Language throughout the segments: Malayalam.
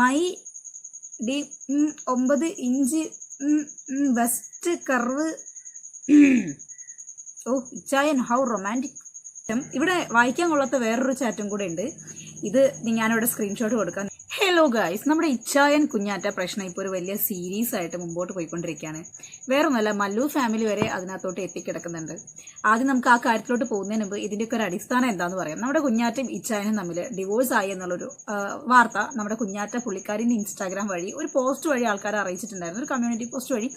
മൈ ഡി ഒമ്പത് ഇഞ്ച് വെസ്റ്റ് കർവ് ഓ ഇച്ചായൻ ഹൗ റൊമാന്റിക്. ഇവിടെ വായിക്കാൻ കൊള്ളാത്ത വേറൊരു ചാറ്റും കൂടെ ഉണ്ട്. ഇത് ഞാനിവിടെ സ്ക്രീൻഷോട്ട് കൊടുക്കാം. ഹലോ ഗായ്സ് നമ്മുടെ ഇച്ചായൻ കുഞ്ഞാറ്റ പ്രശ്നം ഇപ്പോൾ ഒരു വലിയ സീരീസ് ആയിട്ട് മുമ്പോട്ട് പോയിക്കൊണ്ടിരിക്കുകയാണ്. വേറൊന്നുമല്ല മല്ലു ഫാമിലി വരെ അതിനകത്തോട്ട് എത്തിക്കിടക്കുന്നുണ്ട്. ആദ്യം നമുക്ക് ആ കാര്യത്തിലോട്ട് പോകുന്നതിന് മുമ്പ് ഇതിന്റെയൊക്കെ ഒരു അടിസ്ഥാനം എന്താണെന്ന് പറയാം. നമ്മുടെ കുഞ്ഞാറ്റയും ഇച്ചായനും തമ്മിൽ ഡിവോഴ്സ് ആയി എന്നുള്ളൊരു വാർത്ത നമ്മുടെ കുഞ്ഞാറ്റ പുള്ളിക്കാരിന്റെ ഇൻസ്റ്റാഗ്രാം വഴി ഒരു പോസ്റ്റ് വഴി ആൾക്കാരെ അറിയിച്ചിട്ടുണ്ടായിരുന്നു. ഒരു കമ്മ്യൂണിറ്റി പോസ്റ്റ് വഴി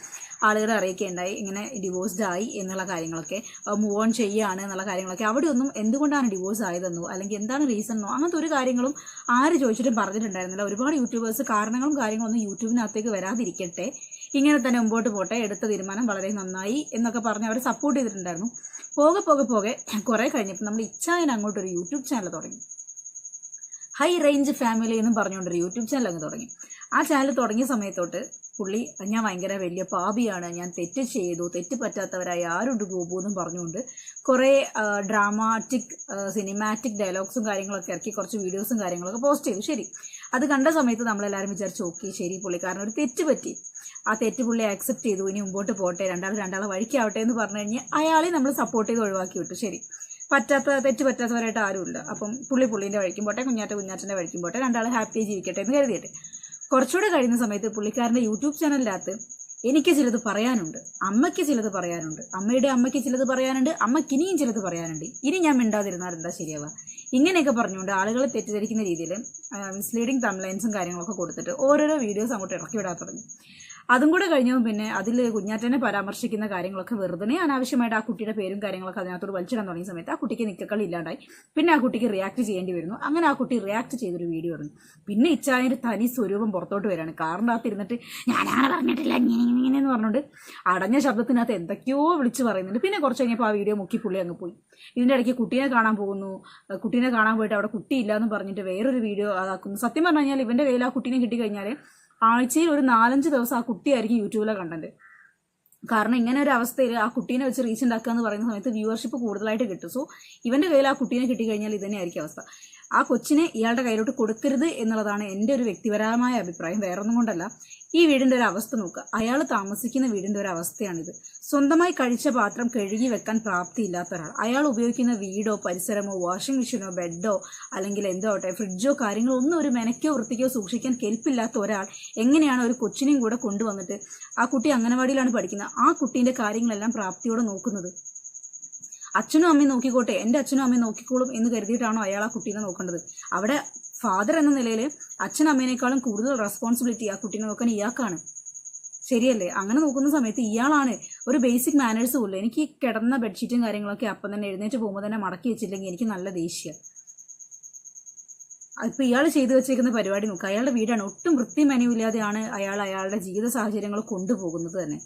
ആളുകളെ അറിയിക്കുകയുണ്ടായി. ഇങ്ങനെ ഡിവോഴ്സ്ഡ് ആയി എന്നുള്ള കാര്യങ്ങളൊക്കെ മൂവ് ഓൺ ചെയ്യുകയാണ് എന്നുള്ള കാര്യങ്ങളൊക്കെ. അവിടെ ഒന്നും എന്തുകൊണ്ടാണ് ഡിവോഴ്സ് ആയതെന്നോ അല്ലെങ്കിൽ എന്താണ് റീസൺ എന്നോ അങ്ങനത്തെ ഒരു കാര്യങ്ങളും ആര് ചോദിച്ചിട്ടും പറഞ്ഞിട്ടുണ്ടായിരുന്നില്ല. ഒരുപാട് യൂട്യൂബേഴ്സ് കാരണങ്ങളും കാര്യങ്ങളൊന്നും യൂട്യൂബിനകത്തേക്ക് വരാതിരിക്കട്ടെ. ഇങ്ങനെ തന്നെ മുമ്പോട്ട് പോട്ടെ എടുത്ത തീരുമാനം വളരെ നന്നായി എന്നൊക്കെ പറഞ്ഞ് അവരെ സപ്പോർട്ട് ചെയ്തിട്ടുണ്ടായിരുന്നു. പോകെ പോകെ പോകെ കുറേ കഴിഞ്ഞപ്പോൾ നമ്മൾ ഇച്ചായൻ അങ്ങോട്ടൊരു യൂട്യൂബ് ചാനൽ തുടങ്ങി. ഹൈ റേഞ്ച് ഫാമിലി എന്നും പറഞ്ഞുകൊണ്ടൊരു യൂട്യൂബ് ചാനൽ അങ്ങ് തുടങ്ങി. ആ ചാനൽ തുടങ്ങിയ സമയത്തോട്ട് പുള്ളി ഞാൻ ഭയങ്കര വലിയ പാപിയാണ്. ഞാൻ തെറ്റ് ചെയ്തു. തെറ്റ് പറ്റാത്തവരായി ആരുണ്ട് ഗോപു? എന്നും പറഞ്ഞുകൊണ്ട് കുറേ ഡ്രാമാറ്റിക് സിനിമാറ്റിക് ഡയലോഗ്സും കാര്യങ്ങളൊക്കെ ഇറക്കി കുറച്ച് വീഡിയോസും കാര്യങ്ങളൊക്കെ പോസ്റ്റ് ചെയ്തു. ശരി. അത് കണ്ട സമയത്ത് നമ്മളെല്ലാവരും വിചാരിച്ചു ഓക്കെ ശരി പുള്ളിക്കാരൻ ഒരു തെറ്റ് പറ്റി. ആ തെറ്റ് പുള്ളി ആക്സെപ്റ്റ് ചെയ്തു. ഇനി മുമ്പോട്ട് പോട്ടെ. രണ്ടാൾ രണ്ടാളെ വഴിക്കാവട്ടെ എന്ന് പറഞ്ഞു കഴിഞ്ഞാൽ അയാളെ നമ്മൾ സപ്പോർട്ട് ചെയ്ത് ഒഴിവാക്കി വിട്ടു. ശരി. പറ്റാത്ത തെറ്റ് പറ്റാത്തവരായിട്ട് ആരുമില്ല. അപ്പം പുള്ളി പുള്ളിന്റെ വഴിക്കും പോട്ടെ കുഞ്ഞാറ്റ കുഞ്ഞാറ്റന്റെ വഴിക്കും പോട്ടെ രണ്ടാൾ ഹാപ്പി ജീവിക്കട്ടെ എന്ന് കരുതിയിട്ട്. കുറച്ചുകൂടെ കഴിയുന്ന സമയത്ത് പുള്ളിക്കാരന്റെ യൂട്യൂബ് ചാനലിനകത്ത് എനിക്ക് ചിലത് പറയാനുണ്ട്. അമ്മയ്ക്ക് ചിലത് പറയാനുണ്ട്. അമ്മയുടെ അമ്മയ്ക്ക് ചിലത് പറയാനുണ്ട്. അമ്മയ്ക്ക് ഇനിയും ചിലത് പറയാനുണ്ട്. ഇനി ഞാൻ മിണ്ടാതിരുന്നാൽ എന്താ ശരിയാവുക? ഇങ്ങനെയൊക്കെ പറഞ്ഞുകൊണ്ട് ആളുകളെ തെറ്റിദ്ധരിക്കുന്ന രീതിയിൽ മിസ്ലീഡിങ് തംലൈൻസും കാര്യങ്ങളൊക്കെ കൊടുത്തിട്ട് ഓരോരോ വീഡിയോസ് അങ്ങോട്ട് ഇറക്കി വിടാൻ തുടങ്ങി. അതും കൂടെ കഴിഞ്ഞപ്പോൾ പിന്നെ അതിൽ കുഞ്ഞാറ്റനെ പരാമർശിക്കുന്ന കാര്യങ്ങളൊക്കെ വെറുതെ അനാവശ്യമായിട്ട് ആ കുട്ടിയുടെ പേരും കാര്യങ്ങളൊക്കെ അതിനകത്തോട് വലിച്ചിടാൻ തുടങ്ങിയ സമയത്ത് ആ കുട്ടിക്ക് നിക്കക്കളി ഇല്ലാണ്ടായി. പിന്നെ ആ കുട്ടിക്ക് റിയാക്ട് ചെയ്യേണ്ടി വരുന്നു. അങ്ങനെ ആ കുട്ടി റിയാക്ട് ചെയ്തൊരു വീഡിയോ ഇറങ്ങി പിന്നെ ഇച്ചായന്റെ തനി സ്വരൂപം പുറത്തോട്ട് വരികയാണ്. കാറിനകത്ത് ഇരുന്നിട്ട് ഞാനാണ് പറഞ്ഞിട്ടില്ല ഇങ്ങനെ ഇങ്ങനെ എന്ന് പറഞ്ഞുകൊണ്ട് അടഞ്ഞ ശബ്ദത്തിനകത്ത് എന്തൊക്കെയോ വിളിച്ച് പറയുന്നുണ്ട്. പിന്നെ കുറച്ച് കഴിഞ്ഞപ്പോൾ ആ വീഡിയോ മുക്കി പുള്ളി അങ്ങ് പോയി. ഇതിന്റെ ഇടയ്ക്ക് കുട്ടീനെ കാണാൻ പോകുന്നു. കുട്ടിയെ കുട്ടീനെ കാണാൻ പോയിട്ട് അവിടെ കുട്ടിയില്ല എന്ന് പറഞ്ഞിട്ട് വേറൊരു വീഡിയോ അതാക്കുന്നു. സത്യം പറഞ്ഞു കഴിഞ്ഞാൽ ഇവന്റെ കയ്യിൽ ആ കുട്ടീനെ കിട്ടിക്കഴിഞ്ഞാൽ ആഴ്ചയിൽ ഒരു നാലഞ്ച് ദിവസം ആ കുട്ടിയായിരിക്കും യൂട്യൂബിലെ കണ്ടന്റ് കാരണം ഇങ്ങനെ ഒരു അവസ്ഥയിൽ ആ കുട്ടീനെ വെച്ച് റീച്ച് ഉണ്ടാക്കുക എന്ന് പറയുന്ന സമയത്ത് വ്യൂവർഷിപ്പ് കൂടുതലായിട്ട് കിട്ടും. സോ ഇവന്റെ കയ്യിൽ ആ കുട്ടീനെ കിട്ടിക്കഴിഞ്ഞാൽ ഇതന്നെയായിരിക്കും അവസ്ഥ. ആ കൊച്ചിനെ ഇയാളുടെ കയ്യിലോട്ട് കൊടുക്കരുത് എന്നുള്ളതാണ് എന്റെ ഒരു വ്യക്തിപരമായ അഭിപ്രായം. വേറൊന്നും കൊണ്ടല്ല. ഈ വീടിന്റെ ഒരു അവസ്ഥ നോക്കുക അയാൾ താമസിക്കുന്ന വീടിന്റെ ഒരു അവസ്ഥയാണിത്. സ്വന്തമായി കഴിച്ച പാത്രം കഴുകി വെക്കാൻ പ്രാപ്തിയില്ലാത്ത ഒരാൾ. അയാൾ ഉപയോഗിക്കുന്ന വീടോ പരിസരമോ വാഷിംഗ് മെഷീനോ ബെഡോ അല്ലെങ്കിൽ എന്തോ ആവട്ടെ ഫ്രിഡ്ജോ കാര്യങ്ങളോ ഒന്നും ഒരു മെനക്കോ വൃത്തിക്കോ സൂക്ഷിക്കാൻ കെൽപ്പില്ലാത്ത ഒരാൾ എങ്ങനെയാണ് ഒരു കൊച്ചിനെയും കൂടെ കൊണ്ടുവന്നിട്ട് ആ കുട്ടി അംഗനവാടിയിലാണ് പഠിക്കുന്നത്? ആ കുട്ടീന്റെ കാര്യങ്ങളെല്ലാം പ്രാപ്തിയോടെ നോക്കുന്നത്. അച്ഛനും അമ്മയും നോക്കിക്കോട്ടെ. എന്റെ അച്ഛനും അമ്മയും നോക്കിക്കോളും എന്ന് കരുതിയിട്ടാണോ അയാൾ ആ കുട്ടീനെ നോക്കേണ്ടത്? അവിടെ ഫാദർ എന്ന നിലയിൽ അച്ഛൻ അമ്മേനേക്കാളും കൂടുതൽ റെസ്പോൺസിബിലിറ്റി ആ കുട്ടീനെ നോക്കാൻ ഇയാൾക്കാണ്. ശരിയല്ലേ? അങ്ങനെ നോക്കുന്ന സമയത്ത് ഇയാളാണ് ഒരു ബേസിക് മാനേഴ്സ് പോലും. എനിക്ക് കിടന്ന ബെഡ്ഷീറ്റും കാര്യങ്ങളൊക്കെ അപ്പം തന്നെ എഴുന്നേറ്റ് പോകുമ്പോൾ തന്നെ മടക്കി വെച്ചില്ലെങ്കിൽ എനിക്ക് നല്ല ദേഷ്യം. ഇപ്പൊ ഇയാൾ ചെയ്തു വെച്ചേക്കുന്ന പരിപാടി നോക്കുക അയാളുടെ വീടാണ്. ഒട്ടും വൃത്തി മെനവില്ലാതെയാണ് അയാൾ അയാളുടെ ജീവിത സാഹചര്യങ്ങൾ കൊണ്ടുപോകുന്നത് തന്നെ.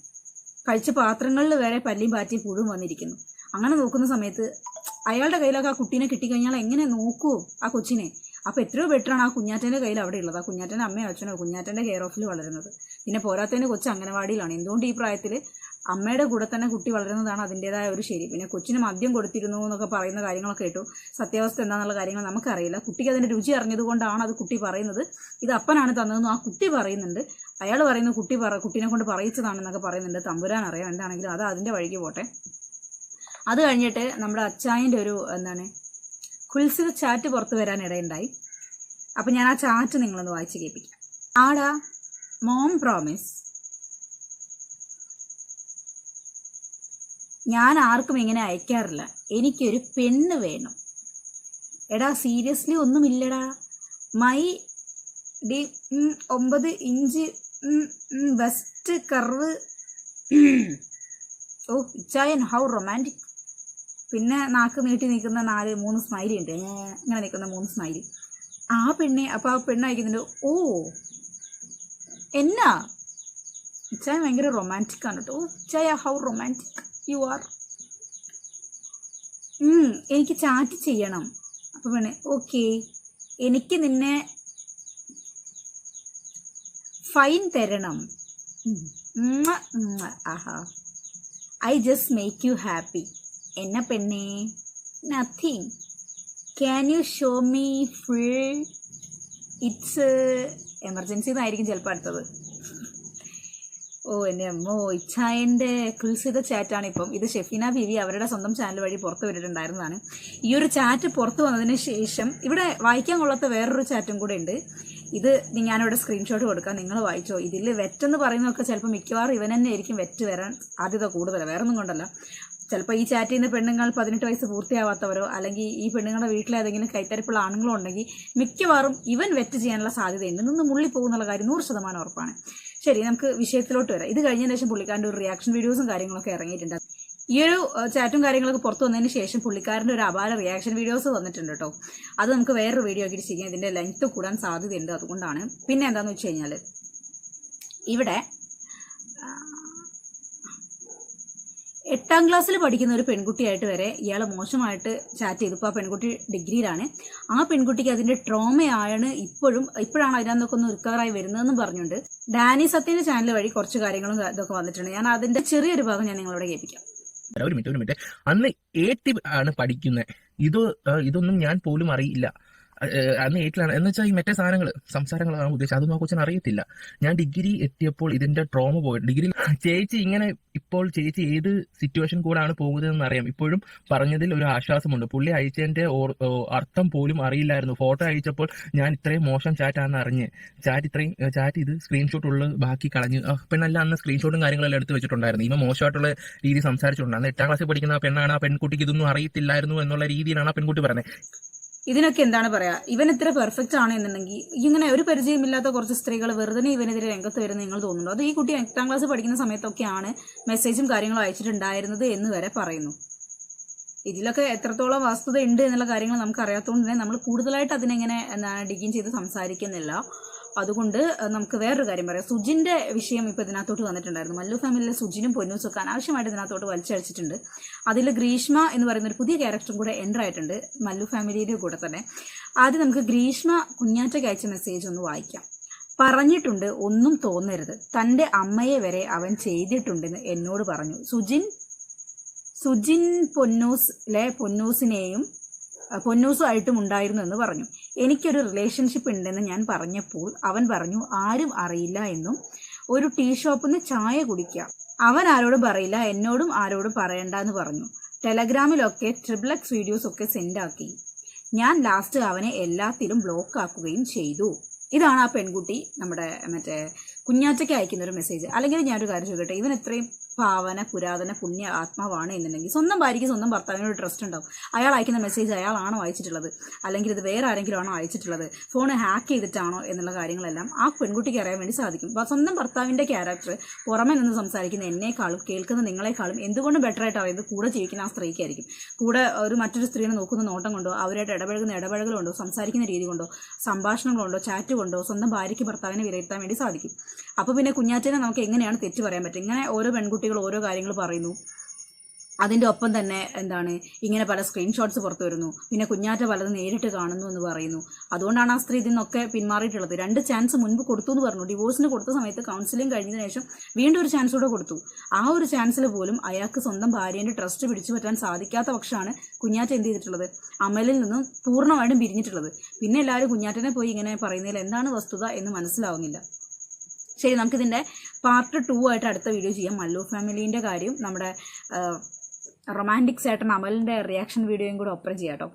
കഴിച്ച പാത്രങ്ങളിൽ വരെ പല്ലിയും പാറ്റിയും പുഴും വന്നിരിക്കുന്നു. അങ്ങനെ നോക്കുന്ന സമയത്ത് അയാളുടെ കയ്യിലൊക്കെ ആ കുട്ടീനെ കിട്ടിക്കഴിഞ്ഞാൽ എങ്ങനെ നോക്കുമോ ആ കൊച്ചിനെ? അപ്പോൾ എത്രയോ ബെറ്ററാണ് ആ കുഞ്ഞാറ്റന്റെ കയ്യിൽ അവിടെ ഉള്ളത്. ആ കുഞ്ഞാറ്റന്റെ അമ്മയോ അച്ഛനോ കുഞ്ഞാറ്റന്റെ കെയർ ഓഫിൽ വളരുന്നത്. പിന്നെ പോരാത്തതിന് കൊച്ചു അംഗനവാടിയിലാണ്. എന്തുകൊണ്ട് ഈ പ്രായത്തിൽ അമ്മയുടെ കൂടെ തന്നെ കുട്ടി വളരുന്നതാണ് അതിന്റെതായ ഒരു ശരി. പിന്നെ കൊച്ചിന് മദ്യം കൊടുത്തിരുന്നു എന്നൊക്കെ പറയുന്ന കാര്യങ്ങളൊക്കെ കേട്ടു. സത്യാവസ്ഥ എന്താണെന്നുള്ള കാര്യങ്ങൾ നമുക്കറിയില്ല. കുട്ടിക്ക് അതിന്റെ രുചി അറിഞ്ഞതുകൊണ്ടാണ് അത് കുട്ടി പറയുന്നത്. ഇത് അപ്പനാണ് തന്നതെന്ന് ആ കുട്ടി പറയുന്നുണ്ട്. അയാൾ പറയുന്നത് കുട്ടി പറ കുട്ടീനെ കൊണ്ട് പറയിച്ചതാണെന്നൊക്കെ പറയുന്നുണ്ട്. തമ്പുരാൻ അറിയാം. എന്താണെങ്കിലും അത് അതിന്റെ വഴിക്ക് പോട്ടെ. അത് കഴിഞ്ഞിട്ട് നമ്മുടെ അച്ചായന്റെ ഒരു എന്താണ് കുൽസിത ചാറ്റ് പുറത്തു വരാൻ ഇടയുണ്ടായി. അപ്പം ഞാൻ ആ ചാറ്റ് നിങ്ങളൊന്ന് വായിച്ച് കേൾപ്പിക്കാം. ആടാ മോം പ്രോമിസ് ഞാൻ ആർക്കും ഇങ്ങനെ അയക്കാറില്ല. എനിക്കൊരു പെണ്ണ് വേണം. എടാ സീരിയസ്ലി ഒന്നുമില്ലടാ മൈ ഡി ഒമ്പത് ഇഞ്ച് വെസ്റ്റ് കർവ് ഓ ഇച്ചായൻ ഹൗ റൊമാന്റിക് പിന്നെ നാക്ക് നീട്ടി നിൽക്കുന്ന നാല് മൂന്ന് സ്മൈലി ഉണ്ട്. ഇങ്ങനെ നിൽക്കുന്ന മൂന്ന് സ്മൈലി ആ പെണ്ണെ അപ്പോൾ ആ പെണ്ണ് അയക്കുന്നുണ്ട് ഓ എന്നാ? ഉച്ചായ ഭയങ്കര റൊമാന്റിക് ആണ് കേട്ടോ ഉച്ചായ ഹൗ റൊമാന്റിക് യു ആർ എനിക്ക് ചാറ്റ് ചെയ്യണം. അപ്പോൾ പെണ്ണെ ഓക്കെ എനിക്ക് നിന്നെ ഫൈൻ തരണം. ആഹാ. I just make you happy എന്ന പെണ്ണേ? Nothing can you show me full it's emergency എന്നായിരിക്കും ചിലപ്പോൾ അടുത്തത്. ഓ എന്റെ അമ്മോ ഇച്ഛായന്റെ കുൽസിത ചാറ്റാണ് ഇപ്പം. ഇത് ഷെഫീന ബിവി അവരുടെ സ്വന്തം ചാനൽ വഴി പുറത്തു വിട്ടിട്ടുണ്ടായിരുന്നതാണ്. ഈ ഒരു ചാറ്റ് പുറത്തു വന്നതിന് ശേഷം ഇവിടെ വായിക്കാൻ കൊള്ളാത്ത വേറൊരു ചാറ്റും കൂടെ ഉണ്ട്. ഇത് ഞാനിവിടെ സ്ക്രീൻഷോട്ട് കൊടുക്കാം. നിങ്ങൾ വായിച്ചോ. ഇതിൽ വെറ്റെന്ന് പറയുന്നതൊക്കെ ചിലപ്പോൾ മിക്കവാറും ഇവൻ തന്നെ ആയിരിക്കും വെറ്റ് വരാൻ ആദ്യത കൂടുതൽ വേറെ ഒന്നും കൊണ്ടല്ല. ചിലപ്പോൾ ഈ ചാറ്റ് ചെയ്യുന്ന പെണ്ണുങ്ങൾ പതിനെട്ട് വയസ്സ് പൂർത്തിയാവാത്തവരോ അല്ലെങ്കിൽ ഈ പെണ്ണുങ്ങളുടെ വീട്ടിൽ ഏതെങ്കിലും കൈത്തരിപ്പുള്ള ആണുങ്ങളോ ഉണ്ടെങ്കിൽ മിക്കവാറും ഇവൻ വെറ്റ് ചെയ്യാനുള്ള സാധ്യതയുണ്ട്. നിന്ന് മുള്ളി പോകുന്നുള്ള കാര്യം നൂറ് ശതമാനം ഉറപ്പാണ്. ശരി നമുക്ക് വിഷയത്തിലോട്ട് വരാം. ഇത് കഴിഞ്ഞ ശേഷം പുള്ളിക്കാരന്റെ ഒരു റിയാക്ഷൻ വീഡിയോസും കാര്യങ്ങളൊക്കെ ഇറങ്ങിയിട്ടുണ്ട്. ഈ ഒരു ചാറ്റും കാര്യങ്ങളൊക്കെ പുറത്തു വന്നതിന് ശേഷം പുള്ളിക്കാരന്റെ ഒരു അപാര റിയാക്ഷൻ വീഡിയോസ് വന്നിട്ടുണ്ട് കേട്ടോ. അത് നമുക്ക് വേറൊരു വീഡിയോ ആക്കി ചെയ്യാം. ഇതിന്റെ ലെങ്ത് കൂടാൻ സാധ്യതയുണ്ട് അതുകൊണ്ടാണ്. പിന്നെ എന്താണെന്ന് വെച്ച് കഴിഞ്ഞാൽ ഇവിടെ എട്ടാം ക്ലാസ്സിൽ പഠിക്കുന്ന ഒരു പെൺകുട്ടിയായിട്ട് വരെ ഇയാളെ മോശമായിട്ട് ചാറ്റ് ചെയ്തു. ഇപ്പോൾ ആ പെൺകുട്ടി ഡിഗ്രിയിലാണ്. ആ പെൺകുട്ടിക്ക് അതിന്റെ ട്രോമയാണ് ഇപ്പോഴും ഇപ്പോഴാണ് അതിനകത്തൊക്കെ ഒന്ന് റിക്കവറായി വരുന്നതെന്നും പറഞ്ഞുകൊണ്ട് ഡാനി സത്യന്റെ ചാനൽ വഴി കുറച്ച് കാര്യങ്ങളും ഇതൊക്കെ വന്നിട്ടുണ്ട്. ഞാൻ അതിന്റെ ചെറിയൊരു ഭാഗം ഞാൻ നിങ്ങളോട് കേൾപ്പിക്കാം. ഒരു മിനിറ്റ് ഒരു മിനിറ്റ്. അന്ന് എയ്റ്റ് ആണ് പഠിക്കുന്നത് ഇത് ഇതൊന്നും ഞാൻ പോലും അറിയില്ല. അന്ന് എയ്റ്റിലാണ് എന്ന് വെച്ചാൽ ഈ മറ്റേ സാധനങ്ങൾ സംസാരങ്ങളാണ് ഉദ്ദേശിച്ചത്. അതൊന്നും ആ കൊച്ചിന് അറിയത്തില്ല. ഞാൻ ഡിഗ്രി എത്തിയപ്പോൾ ഇതിന്റെ ട്രോമ പോയി. ഡിഗ്രി ചേച്ചി ഇങ്ങനെ ഇപ്പോൾ ചേച്ചി ഏത് സിറ്റുവേഷൻ കൂടാണ് പോകുന്നതെന്ന് അറിയാം. ഇപ്പോഴും പറഞ്ഞതിൽ ഒരു ആശ്വാസമുണ്ട്. പുള്ളി അയച്ചതിന്റെ അർത്ഥം പോലും അറിയില്ലായിരുന്നു. ഫോട്ടോ അയച്ചപ്പോൾ ഞാൻ ഇത്രയും മോശം ചാറ്റാണെന്ന് അറിഞ്ഞ് ചാറ്റ് ഇത്രയും ചാറ്റ് ഇത് സ്ക്രീൻഷോട്ട് ഉള്ളത് ബാക്കി കളഞ്ഞ് പെണ്ണല്ല അന്ന് സ്ക്രീൻഷോട്ടും കാര്യങ്ങളെല്ലാം എടുത്ത് വെച്ചിട്ടുണ്ടായിരുന്നു. ഇവ മോശമായിട്ടുള്ള രീതി സംസാരിച്ചിട്ടുണ്ട്. അന്ന് എട്ടാം ക്ലാസ്സിൽ പഠിക്കുന്ന പെണ്ണാണ് ആ പെൺകുട്ടിക്ക് ഇതൊന്നും അറിയത്തില്ലായിരുന്നു എന്നുള്ള രീതിയിലാണ് ആ പെൺകുട്ടി പറയുന്നത്. ഇതിനൊക്കെ എന്താണ് പറയാ? ഇവൻ ഇത്ര പെർഫെക്റ്റ് ആണ് എന്നുണ്ടെങ്കിൽ ഇങ്ങനെ ഒരു പരിചയമില്ലാത്ത കുറച്ച് സ്ത്രീകൾ വെറുതെ ഇവനെതിരെ രംഗത്ത് വരുന്ന നിങ്ങൾ തോന്നുന്നുണ്ടോ? അത് ഈ കുട്ടി എട്ടാം ക്ലാസ് പഠിക്കുന്ന സമയത്തൊക്കെയാണ് മെസ്സേജും കാര്യങ്ങളും അയച്ചിട്ടുണ്ടായിരുന്നത് എന്ന് വരെ പറയുന്നു. ഇതിലൊക്കെ എത്രത്തോളം വസ്തുത ഉണ്ട് എന്നുള്ള കാര്യങ്ങൾ നമുക്ക് അറിയാത്തതുകൊണ്ട് തന്നെ നമ്മൾ കൂടുതലായിട്ട് അതിനെങ്ങനെ എന്താണ് ഡിഗിൻ ചെയ്ത് സംസാരിക്കുന്നില്ല. അതുകൊണ്ട് നമുക്ക് വേറൊരു കാര്യം പറയാം. സുജിന്റെ വിഷയം ഇപ്പൊ ഇതിനകത്തോട്ട് വന്നിട്ടുണ്ടായിരുന്നു. മല്ലു ഫാമിലിയിലെ സുജിനും പൊന്നൂസും ഒക്കെ അനാവശ്യമായിട്ട് ഇതിനകത്തോട്ട് വലിച്ചഴിച്ചിട്ടുണ്ട് അതിൽ ഗ്രീഷ്മ എന്ന് പറയുന്ന ഒരു പുതിയ ക്യാരക്ടറും കൂടെ എന്റർ ആയിട്ടുണ്ട് മല്ലു ഫാമിലിയുടെ കൂടെ തന്നെ. ആദ്യം നമുക്ക് ഗ്രീഷ്മ കുഞ്ഞാറ്റ അയച്ച മെസ്സേജ് ഒന്ന് വായിക്കാം. പറഞ്ഞിട്ടുണ്ട് ഒന്നും തോന്നരുത്. തന്റെ അമ്മയെ വരെ അവൻ ചെയ്തിട്ടുണ്ടെന്ന് എന്നോട് പറഞ്ഞു. സുജിൻ സുജിൻ പൊന്നൂസിലെ പൊന്നൂസിനെയും പൊന്നൂസുമായിട്ടും ഉണ്ടായിരുന്നു എന്ന് പറഞ്ഞു. എനിക്കൊരു റിലേഷൻഷിപ്പ് ഉണ്ടെന്ന് ഞാൻ പറഞ്ഞപ്പോൾ അവൻ പറഞ്ഞു ആരും അറിയില്ല എന്നും ഒരു ടീ ഷോപ്പിൽ നിന്ന് ചായ കുടിക്കാം. അവൻ ആരോടും പറയില്ല എന്നോടും ആരോടും പറയണ്ട എന്ന് പറഞ്ഞു. ടെലഗ്രാമിലൊക്കെ ട്രിപ്പിൾ എക്സ് വീഡിയോസ് ഒക്കെ സെൻഡ് ആക്കി. ഞാൻ ലാസ്റ്റ് അവനെ എല്ലാത്തിലും ബ്ലോക്ക് ആക്കുകയും ചെയ്തു. ഇതാണ് ആ പെൺകുട്ടി നമ്മുടെ മറ്റേ കുഞ്ഞാറ്റയ്ക്ക് അയക്കുന്ന ഒരു മെസ്സേജ് അല്ലെങ്കിൽ ഞാനൊരു കാര്യം ചോദിക്കട്ടെ ഇവൻ എത്രയും പാവന പുരാതന പുണ്യ ആത്മാവാണ് എന്നുണ്ടെങ്കിൽ സ്വന്തം ഭാര്യയ്ക്ക് സ്വന്തം ഭർത്താവിനോട് ട്രസ്റ്റ് ഉണ്ടാവും. അയാൾ അയക്കുന്ന മെസ്സേജ് അയാളാണോ അയച്ചിട്ടുള്ളത്? അല്ലെങ്കിൽ ഇത് വേറെ ആരെങ്കിലും ആണോ അയച്ചിട്ടുള്ളത്? ഫോൺ ഹാക്ക് ചെയ്തിട്ടാണോ എന്നുള്ള കാര്യങ്ങളെല്ലാം ആ പെൺകുട്ടിക്ക് അറിയാൻ വേണ്ടി സാധിക്കും. സ്വന്തം ഭർത്താവിന്റെ ക്യാരക്ടർ പുറമെ നിന്ന് സംസാരിക്കുന്ന എന്നെക്കാളും കേൾക്കുന്ന നിങ്ങളെക്കാളും എന്തുകൊണ്ടും ബെറ്റർ ആയിട്ട് അറിയുന്നത് കൂടെ ജീവിക്കുന്ന ആ സ്ത്രീക്കായിരിക്കും കൂടെ ഒരു മറ്റൊരു സ്ത്രീനെ നോക്കുന്ന നോട്ടം കൊണ്ടോ അവരായിട്ട് ഇടപഴകുന്ന ഇടപഴകലുണ്ടോ സംസാരിക്കുന്ന രീതി കൊണ്ടോ സംഭാഷണങ്ങൾ കൊണ്ടോ ചാറ്റ് കൊണ്ടോ സ്വന്തം ഭാര്യയ്ക്ക് ഭർത്താവിനെ വിലയിരുത്താൻ വേണ്ടി സാധിക്കും. അപ്പോൾ പിന്നെ കുഞ്ഞാറ്റനെ നമുക്ക് എങ്ങനെയാണ് തെറ്റ് പറയാൻ പറ്റും ഇങ്ങനെ ഓരോ പെൺകുട്ടികൾ ഓരോ കാര്യങ്ങൾ പറയുന്നു. അതിന്റെ ഒപ്പം തന്നെ എന്താണ്? ഇങ്ങനെ പല സ്ക്രീൻഷോട്ട്സ് പുറത്തു വരുന്നു. പിന്നെ കുഞ്ഞാറ്റ പലതും നേരിട്ട് കാണുന്നു എന്ന് പറയുന്നു. അതുകൊണ്ടാണ് ആ സ്ത്രീ ഇതിന്നൊക്കെ പിന്മാറിയിട്ടുള്ളത്. രണ്ട് ചാൻസ് മുൻപ് കൊടുത്തു എന്ന് പറഞ്ഞു. ഡിവോഴ്സിന് കൊടുത്ത സമയത്ത് കൗൺസിലിംഗ് കഴിഞ്ഞതിന് ശേഷം വീണ്ടും ഒരു ചാൻസ് കൂടെ കൊടുത്തു. ആ ഒരു ചാൻസിൽ പോലും അയാൾക്ക് സ്വന്തം ഭാര്യേന്റെ ട്രസ്റ്റ് പിടിച്ചു പറ്റാൻ സാധിക്കാത്ത പക്ഷമാണ് കുഞ്ഞാറ്റ എന്ത് ചെയ്തിട്ടുള്ളത്? അമലിൽ നിന്നും പൂർണമായിട്ടും പിരിഞ്ഞിട്ടുള്ളത്. പിന്നെ എല്ലാവരും കുഞ്ഞാറ്റനെ പോയി ഇങ്ങനെ പറയുന്നതിൽ എന്താണ് വസ്തുത എന്ന് മനസ്സിലാവുന്നില്ല. ശരി നമുക്കിതിന്റെ പാർട്ട് ടു ആയിട്ട് അടുത്ത വീഡിയോ ചെയ്യാം. മല്ലു ഫാമിലീന്റെ കാര്യം നമ്മുടെ റൊമാന്റിക് ചേട്ടൻ അമലിന്റെ റിയാക്ഷൻ വീഡിയോയും കൂടെ ഒപ്പം ചെയ്യാം കേട്ടോ